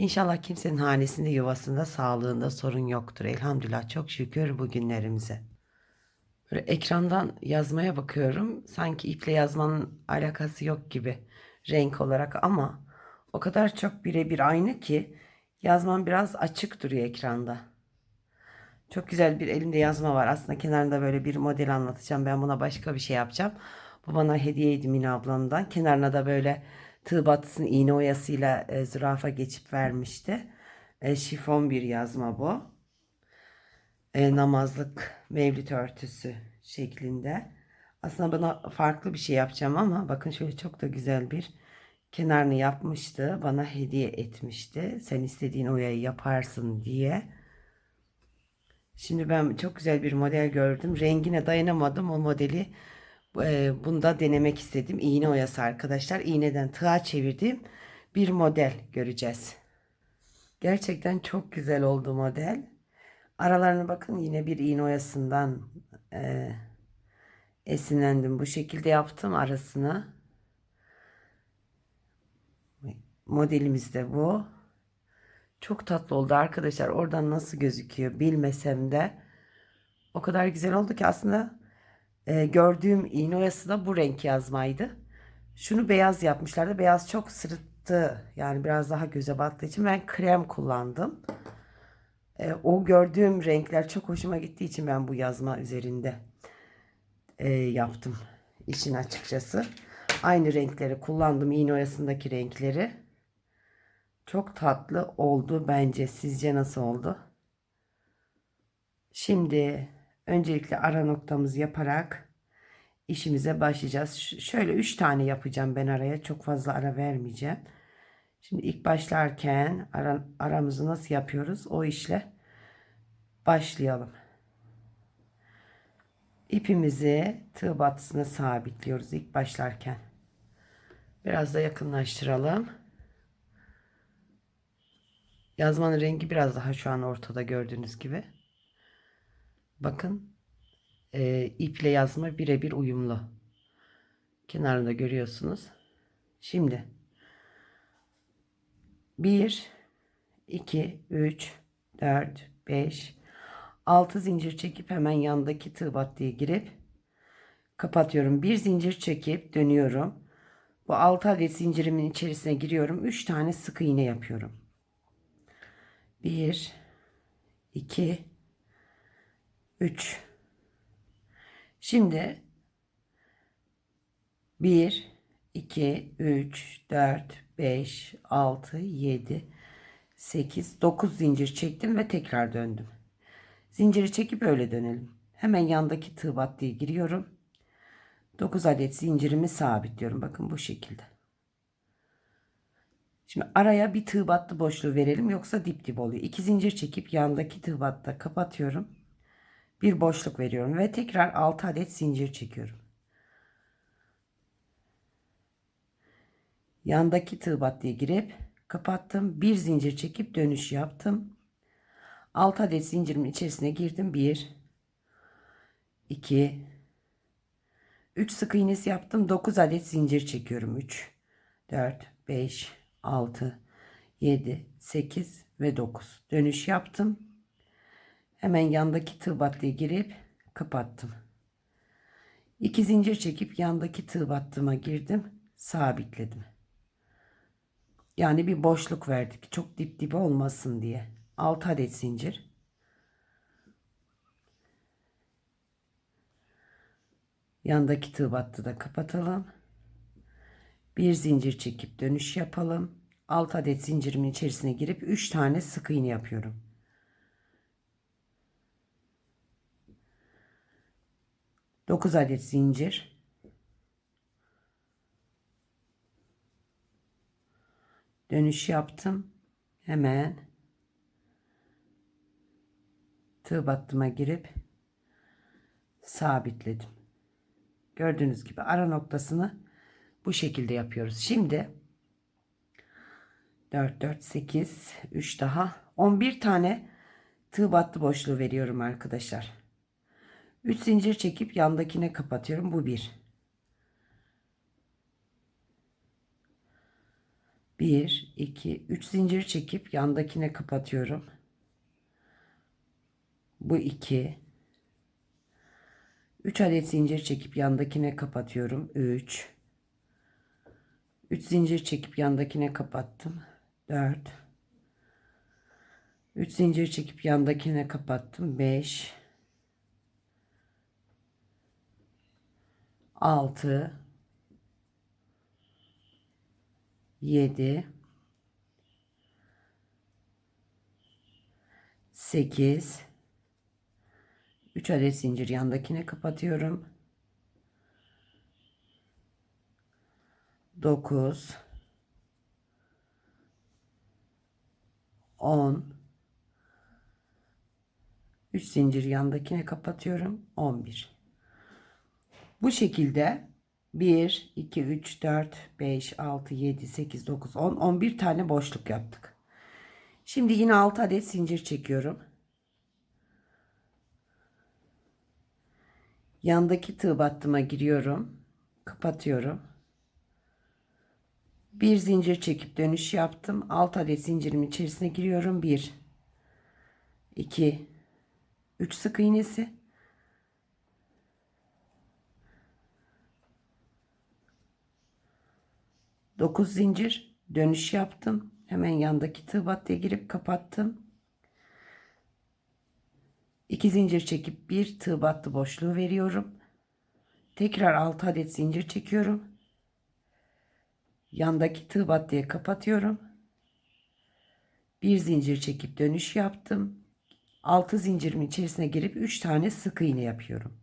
İnşallah kimsenin hanesinde, yuvasında, sağlığında sorun yoktur. Elhamdülillah çok şükür bugünlerimize. Böyle ekrandan yazmaya bakıyorum. Sanki iple yazmanın alakası yok gibi renk olarak ama o kadar çok birebir aynı ki yazmam biraz açık duruyor ekranda. Çok güzel bir elimde yazma var. Aslında kenarında böyle bir model anlatacağım. Ben buna başka bir şey yapacağım. Bu bana hediyeydi Mine ablamdan. Kenarına da böyle tığ batısını iğne oyasıyla e, zürafa geçip vermişti. E, şifon bir yazma bu. E, namazlık mevlüt örtüsü şeklinde. Aslında bana farklı bir şey yapacağım ama bakın şöyle çok da güzel bir kenarını yapmıştı. Bana hediye etmişti. Sen istediğin oyayı yaparsın diye. Şimdi ben çok güzel bir model gördüm. Rengine dayanamadım. O modeli e, bunda denemek istedim. İğne oyası arkadaşlar. İğneden tığa çevirdiğim bir model göreceğiz. Gerçekten çok güzel oldu model. Aralarına bakın yine bir iğne oyasından e, esinlendim. Bu şekilde yaptım arasına. Modelimiz de bu. Çok tatlı oldu arkadaşlar. Oradan nasıl gözüküyor bilmesem de o kadar güzel oldu ki aslında e, gördüğüm iğne oyası da bu renk yazmaydı. Şunu beyaz yapmışlardı. Beyaz çok sırıttı. Yani biraz daha göze battığı için ben krem kullandım. E, o gördüğüm renkler çok hoşuma gittiği için ben bu yazma üzerinde e, yaptım. İşin açıkçası. Aynı renkleri kullandım. İğne oyasındaki renkleri. Çok tatlı oldu bence. Sizce nasıl oldu? Şimdi öncelikle ara noktamızı yaparak işimize başlayacağız. Şöyle 3 tane yapacağım ben araya. Çok fazla ara vermeyeceğim. Şimdi ilk başlarken ara, aramızı nasıl yapıyoruz? O işle başlayalım. İpimizi tığ batısına sabitliyoruz ilk başlarken. Biraz da yakınlaştıralım. Yazmanın rengi biraz daha şu an ortada gördüğünüz gibi. Bakın e, iple yazma birebir uyumlu. Kenarında görüyorsunuz. Şimdi 1 2 3 4 5 6 zincir çekip hemen yandaki tığ battıya girip kapatıyorum. Bir zincir çekip dönüyorum. Bu 6 adet zincirimin içerisine giriyorum. 3 tane sık iğne yapıyorum. 1 2 3 Şimdi 1 2 3 4 5 6 7 8 9 zincir çektim ve tekrar döndüm. Zinciri çekip öyle dönelim. Hemen yandaki tığ battıya giriyorum. 9 adet zincirimi sabitliyorum. Bakın bu şekilde. Şimdi araya bir tığ battı boşluğu verelim yoksa dip dip oluyor. İki zincir çekip yandaki tığ batta kapatıyorum. Bir boşluk veriyorum ve tekrar 6 adet zincir çekiyorum. Yandaki tığ battıya girip kapattım. Bir zincir çekip dönüş yaptım. 6 adet zincirimin içerisine girdim. 1 2 3 sık iğnesi yaptım. 9 adet zincir çekiyorum. 3 4 5 6 7 8 ve 9 dönüş yaptım. Hemen yandaki tığ battıya girip kapattım. 2 zincir çekip yandaki tığ battığıma girdim. Sabitledim. Yani bir boşluk verdik. Çok dip dibe olmasın diye. 6 adet zincir. Yandaki tığ battı da kapatalım. Bir zincir çekip dönüş yapalım. 6 adet zincirimin içerisine girip 3 tane sık iğne yapıyorum. Dokuz adet zincir. Dönüş yaptım. Hemen tığ battıma girip sabitledim. Gördüğünüz gibi ara noktasını bu şekilde yapıyoruz. Şimdi 4 4 8 3 daha 11 tane tığ battı boşluğu veriyorum arkadaşlar. 3 zincir çekip yandakine kapatıyorum. Bu bir. Bir, iki, üç zincir çekip yandakine kapatıyorum. Bu iki. Üç adet zincir çekip yandakine kapatıyorum. Üç. Üç zincir çekip yandakine kapattım. Dört. Üç zincir çekip yandakine kapattım. Beş. 6 7 8 3 adet zincir yandakine kapatıyorum. 9 10 3 zincir yandakine kapatıyorum. 11 bu şekilde 1, 2, 3, 4, 5, 6, 7, 8, 9, 10, 11 tane boşluk yaptık. Şimdi yine 6 adet zincir çekiyorum. Yandaki tığ battıma giriyorum. Kapatıyorum. Bir zincir çekip dönüş yaptım. 6 adet zincirimin içerisine giriyorum. 1 2 3 sık iğnesi 9 zincir dönüş yaptım. Hemen yandaki tığ battıya girip kapattım. 2 zincir çekip bir tığ battı boşluğu veriyorum. Tekrar 6 adet zincir çekiyorum. Yandaki tığ battıya kapatıyorum. Bir zincir çekip dönüş yaptım. 6 zincirimin içerisine girip 3 tane sık iğne yapıyorum.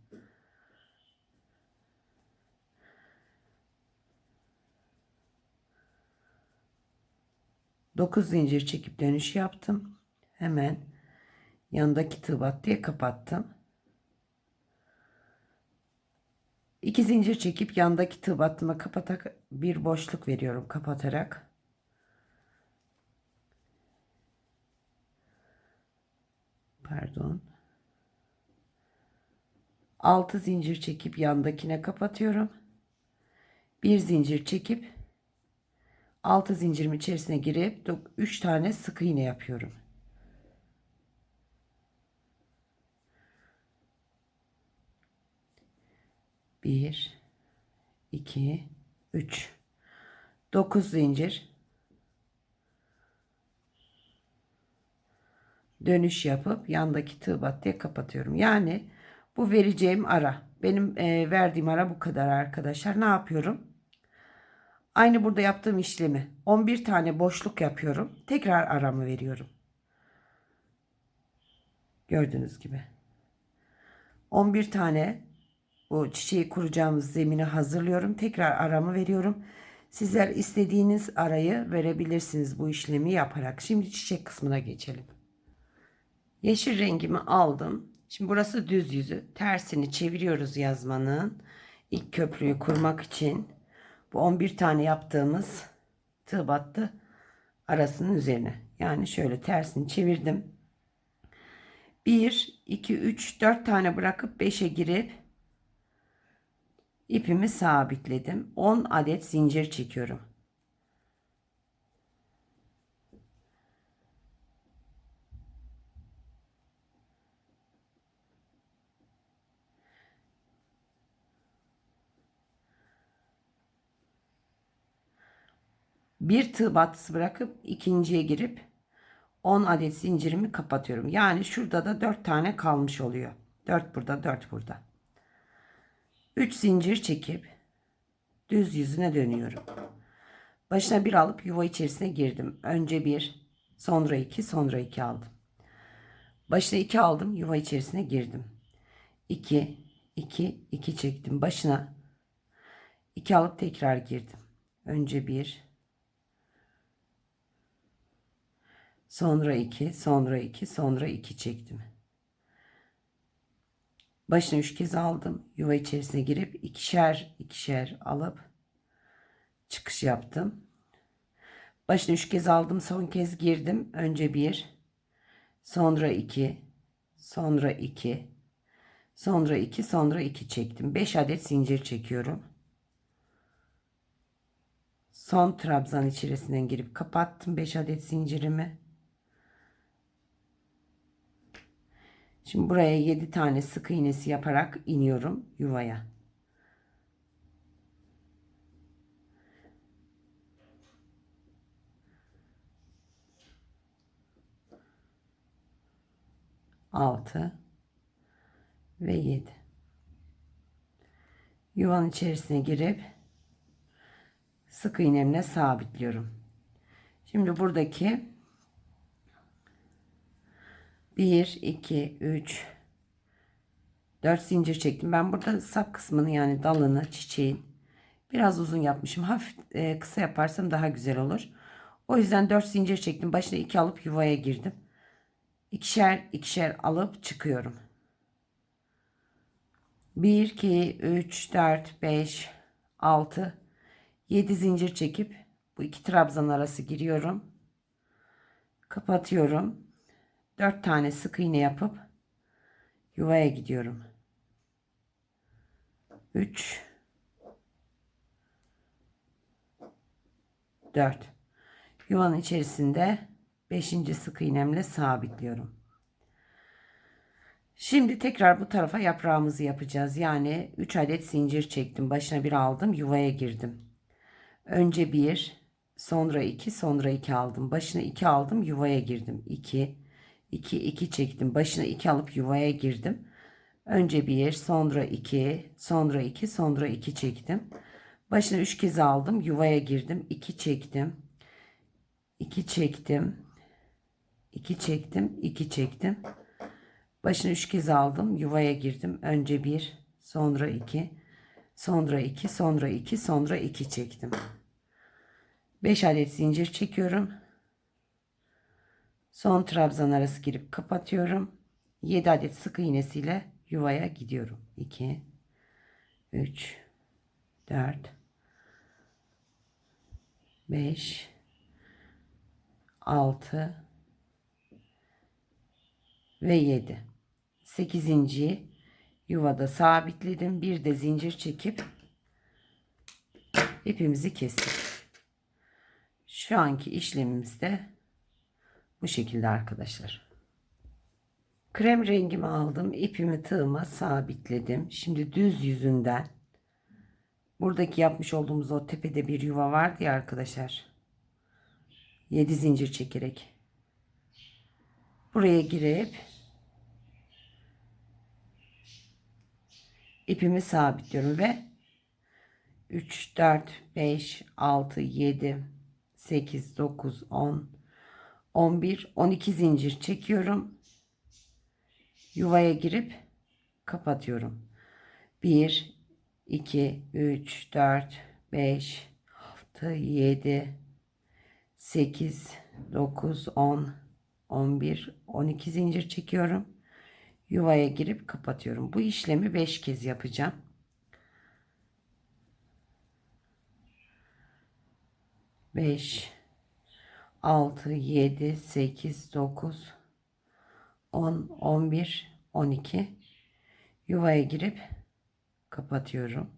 9 zincir çekip dönüş yaptım. Hemen yandaki tığ battıya kapattım. 2 zincir çekip yandaki tığ battıma kapatarak bir boşluk veriyorum kapatarak. Pardon. 6 zincir çekip yandakine kapatıyorum. Bir zincir çekip 6 zincirim içerisine girip 3 tane sık iğne yapıyorum. Bir, iki, üç, dokuz zincir. Dönüş yapıp yandaki tığ battıya kapatıyorum. Yani bu vereceğim ara. Benim e, verdiğim ara bu kadar arkadaşlar. Ne yapıyorum? Aynı burada yaptığım işlemi 11 tane boşluk yapıyorum. Tekrar aramı veriyorum. Gördüğünüz gibi. 11 tane bu çiçeği kuracağımız zemini hazırlıyorum. Tekrar aramı veriyorum. Sizler istediğiniz arayı verebilirsiniz bu işlemi yaparak. Şimdi çiçek kısmına geçelim. Yeşil rengimi aldım. Şimdi burası düz yüzü. Tersini çeviriyoruz yazmanın. İlk köprüyü kurmak için bu 11 tane yaptığımız tığ battı arasının üzerine. Yani şöyle tersini çevirdim. 1, 2, 3, 4 tane bırakıp 5'e girip ipimi sabitledim. 10 adet zincir çekiyorum. Bir tığ battısı bırakıp ikinciye girip 10 adet zincirimi kapatıyorum. Yani şurada da 4 tane kalmış oluyor. 4 burada 4 burada. 3 zincir çekip düz yüzüne dönüyorum. Başına bir alıp yuva içerisine girdim. Önce bir, sonra iki, sonra iki aldım. Başına iki aldım, yuva içerisine girdim. 2, 2, 2 çektim. Başına iki alıp tekrar girdim. Önce bir, Sonra 2, sonra 2, sonra 2 çektim. Başına üç kez aldım. Yuva içerisine girip ikişer ikişer alıp çıkış yaptım. Başına üç kez aldım. Son kez girdim. Önce bir, sonra iki, sonra iki, sonra iki, sonra iki çektim. Beş adet zincir çekiyorum. Son trabzan içerisinden girip kapattım 5 adet zincirimi. Şimdi buraya 7 tane sık iğnesi yaparak iniyorum yuvaya. Altı ve yedi. Yuvanın içerisine girip sık iğnemle sabitliyorum. Şimdi buradaki 1 2 3 4 zincir çektim. Ben burada sap kısmını yani dalını, çiçeğin biraz uzun yapmışım. Hafif e, kısa yaparsam daha güzel olur. O yüzden 4 zincir çektim. Başına 2 alıp yuvaya girdim. İkişer ikişer alıp çıkıyorum. 1 2 3 4 5 6 7 zincir çekip bu iki trabzan arası giriyorum. Kapatıyorum. 4 tane sık iğne yapıp yuvaya gidiyorum. 3 4 Yuvanın içerisinde 5. sık iğnemle sabitliyorum. Şimdi tekrar bu tarafa yaprağımızı yapacağız. Yani 3 adet zincir çektim. Başına bir aldım. Yuvaya girdim. Önce 1, sonra 2, sonra 2 aldım. Başına 2 aldım, yuvaya girdim. 2, 2, 2 çektim. Başına 2 alıp yuvaya girdim. Önce 1, sonra 2, sonra 2, sonra 2 çektim. Başına 3 kez aldım, yuvaya girdim. 2 çektim. 2 çektim. 2 çektim, 2 çektim. Başına 3 kez aldım, yuvaya girdim. Önce 1, sonra 2, sonra 2, sonra 2, sonra 2 çektim. 5 adet zincir çekiyorum. Son trabzan arası girip kapatıyorum. 7 adet sık iğnesiyle yuvaya gidiyorum. 2 3 4 5 6 ve 7 8. yuvada sabitledim. Bir de zincir çekip ipimizi kestik. Şu anki işlemimiz de bu şekilde arkadaşlar. Krem rengimi aldım. ipimi tığıma sabitledim. Şimdi düz yüzünden buradaki yapmış olduğumuz o tepede bir yuva vardı ya arkadaşlar. 7 zincir çekerek buraya girip ipimi sabitliyorum ve 3 4 5 6 7 8, 9, 10, 11, 12 zincir çekiyorum. Yuvaya girip kapatıyorum. 1, 2, 3, 4, 5, 6, 7, 8, 9, 10, 11, 12 zincir çekiyorum. Yuvaya girip kapatıyorum. Bu işlemi 5 kez yapacağım. 5 6 7 8 9 10 11 12 yuvaya girip kapatıyorum.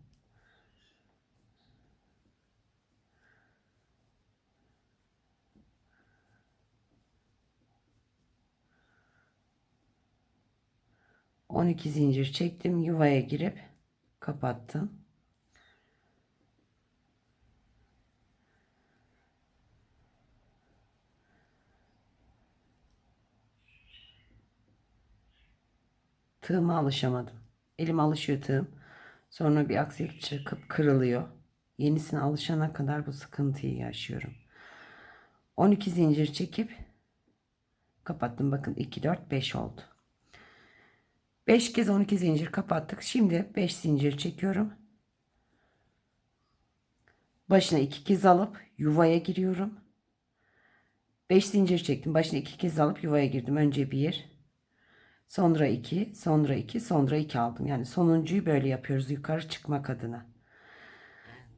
On iki zincir çektim yuvaya girip kapattım. Tığıma alışamadım. Elim alışıyor tığım. Sonra bir aksilik çıkıp kırılıyor. Yenisine alışana kadar bu sıkıntıyı yaşıyorum. 12 zincir çekip kapattım. Bakın 2 4 5 oldu. 5 kez 12 zincir kapattık. Şimdi 5 zincir çekiyorum. Başına 2 kez alıp yuvaya giriyorum. 5 zincir çektim. Başına 2 kez alıp yuvaya girdim. Önce 1 Sonra 2, sonra 2, sonra 2 aldım. Yani sonuncuyu böyle yapıyoruz yukarı çıkmak adına.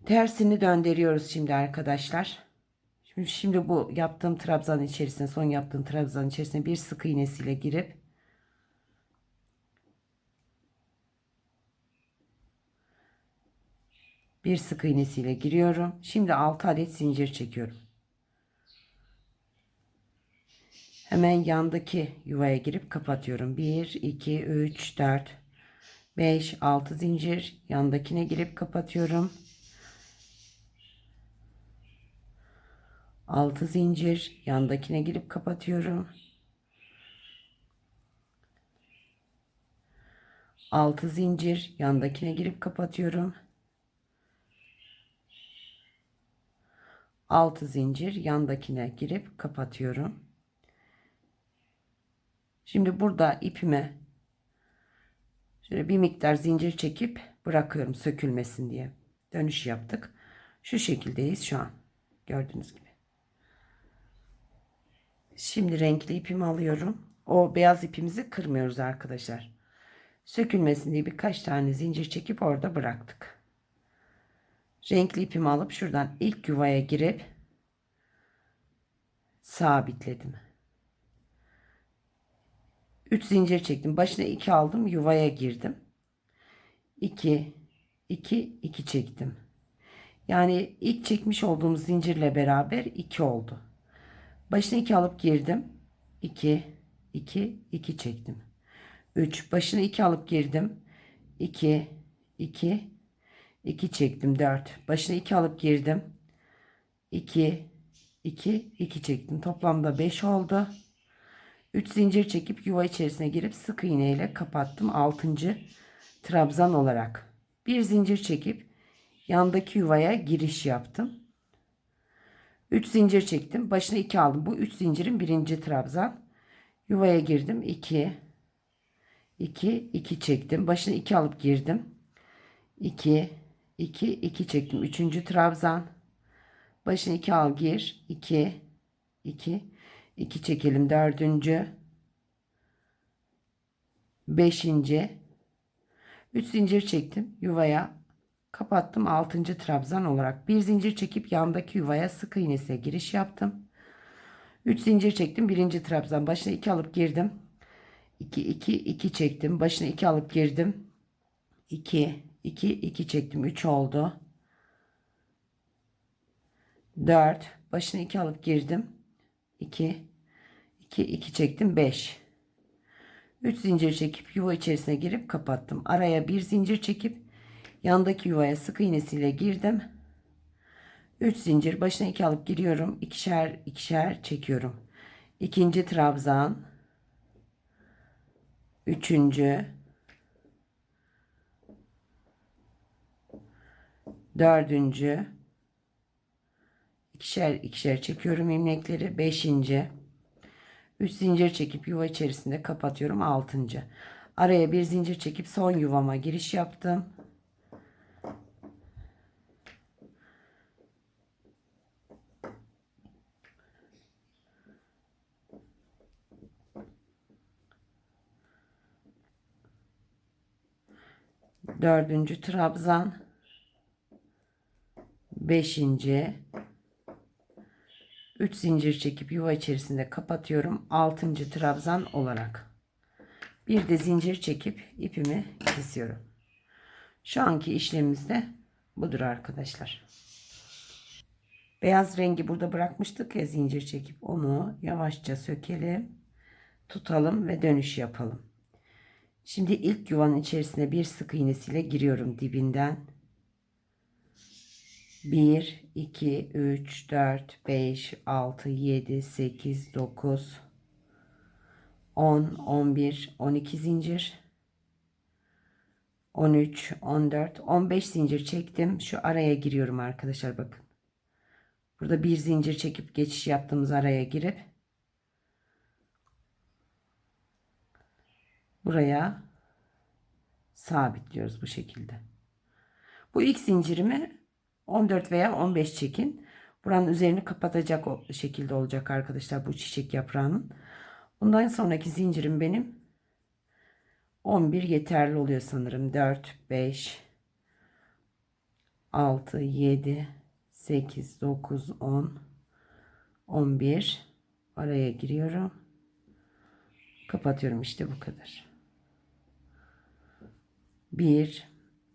Tersini döndürüyoruz şimdi arkadaşlar. Şimdi, şimdi bu yaptığım trabzan içerisine son yaptığım trabzan içerisine bir sık iğnesiyle girip bir sık iğnesiyle giriyorum. Şimdi 6 adet zincir çekiyorum. Hemen yandaki yuvaya girip kapatıyorum. 1, 2, 3, 4, 5, 6 zincir. Yandakine girip kapatıyorum. 6 zincir. Yandakine girip kapatıyorum. 6 zincir. Yandakine girip kapatıyorum. 6 zincir. Yandakine girip kapatıyorum. Şimdi burada ipime şöyle bir miktar zincir çekip bırakıyorum sökülmesin diye. Dönüş yaptık. Şu şekildeyiz şu an. Gördüğünüz gibi. Şimdi renkli ipimi alıyorum. O beyaz ipimizi kırmıyoruz arkadaşlar. Sökülmesin diye birkaç tane zincir çekip orada bıraktık. Renkli ipimi alıp şuradan ilk yuvaya girip sabitledim. 3 zincir çektim. Başına 2 aldım. Yuvaya girdim. 2 2 2 çektim. Yani ilk çekmiş olduğum zincirle beraber 2 oldu. Başına 2 alıp girdim. 2 2 2 çektim. 3 başına 2 alıp girdim. 2 2 2 çektim. 4 başına 2 alıp girdim. 2 2 2 çektim. Toplamda 5 oldu. 3 zincir çekip yuva içerisine girip sık iğne ile kapattım 6. trabzan olarak. Bir zincir çekip yandaki yuvaya giriş yaptım. 3 zincir çektim. Başına 2 aldım. Bu 3 zincirin birinci trabzan. Yuvaya girdim. 2 2 2 çektim. Başına 2 alıp girdim. 2 2 2 çektim. 3. trabzan. Başına 2 al gir. 2 2 2 çekelim. Dördüncü. Beşinci. 3 zincir çektim. Yuvaya kapattım. Altıncı trabzan olarak. Bir zincir çekip yandaki yuvaya sık iğnesiyle giriş yaptım. 3 zincir çektim. Birinci trabzan. Başına 2 alıp girdim. 2 2 2 çektim. Başına 2 alıp girdim. 2 2 2 çektim. 3 oldu. 4 başına 2 alıp girdim. 2 2 2 çektim 5 3 zincir çekip yuva içerisine girip kapattım. Araya bir zincir çekip yandaki yuvaya sık iğnesiyle girdim. 3 zincir başına 2 alıp giriyorum. İkişer ikişer çekiyorum. İkinci trabzan. Üçüncü. Dördüncü ikişer ikişer çekiyorum ilmekleri. Beşinci. Üç zincir çekip yuva içerisinde kapatıyorum. Altıncı. Araya bir zincir çekip son yuvama giriş yaptım. Dördüncü trabzan. Beşinci. 3 zincir çekip yuva içerisinde kapatıyorum. 6. trabzan olarak. Bir de zincir çekip ipimi kesiyorum. Şu anki işlemimiz de budur arkadaşlar. Beyaz rengi burada bırakmıştık ya zincir çekip onu yavaşça sökelim. Tutalım ve dönüş yapalım. Şimdi ilk yuvanın içerisine bir sık iğnesiyle giriyorum dibinden. 1, 2, 3, 4, 5, 6, 7, 8, 9, 10, 11, 12 zincir. 13, 14, 15 zincir çektim. Şu araya giriyorum arkadaşlar bakın. Burada bir zincir çekip geçiş yaptığımız araya girip buraya sabitliyoruz bu şekilde. Bu ilk zincirimi 14 veya 15 çekin. Buranın üzerini kapatacak şekilde olacak arkadaşlar bu çiçek yaprağının. Bundan sonraki zincirim benim 11 yeterli oluyor sanırım. 4, 5, 6, 7, 8, 9, 10, 11. Araya giriyorum. Kapatıyorum işte bu kadar. 1,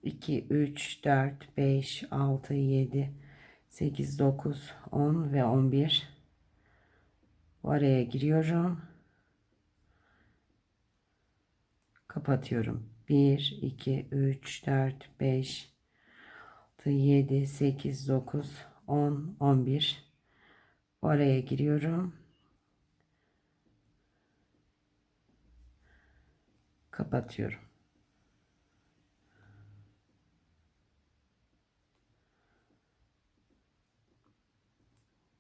2, 3, 4, 5, 6, 7, 8, 9, 10 ve 11. Bu araya giriyorum. Kapatıyorum. 1, 2, 3, 4, 5, 6, 7, 8, 9, 10, 11. Bu araya giriyorum. Kapatıyorum.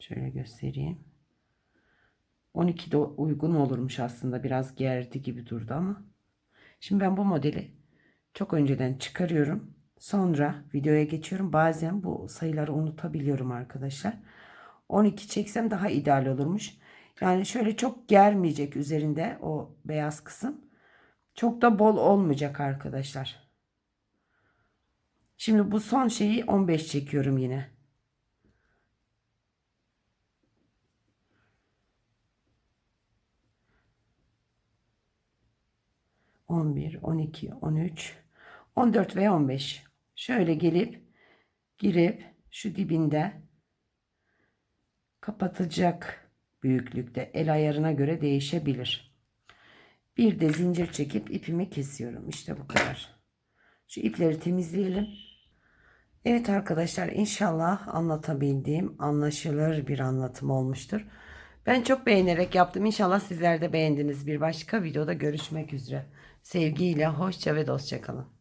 Şöyle göstereyim. 12 de uygun olurmuş aslında. Biraz gerdi gibi durdu ama. Şimdi ben bu modeli çok önceden çıkarıyorum. Sonra videoya geçiyorum. Bazen bu sayıları unutabiliyorum arkadaşlar. 12 çeksem daha ideal olurmuş. Yani şöyle çok germeyecek üzerinde o beyaz kısım. Çok da bol olmayacak arkadaşlar. Şimdi bu son şeyi 15 çekiyorum yine. 11, 12, 13, 14 ve 15. Şöyle gelip girip şu dibinde kapatacak büyüklükte el ayarına göre değişebilir. Bir de zincir çekip ipimi kesiyorum. İşte bu kadar. Şu ipleri temizleyelim. Evet arkadaşlar inşallah anlatabildiğim anlaşılır bir anlatım olmuştur. Ben çok beğenerek yaptım. İnşallah sizler de beğendiniz. Bir başka videoda görüşmek üzere. Sevgiyle hoşça ve dostça kalın.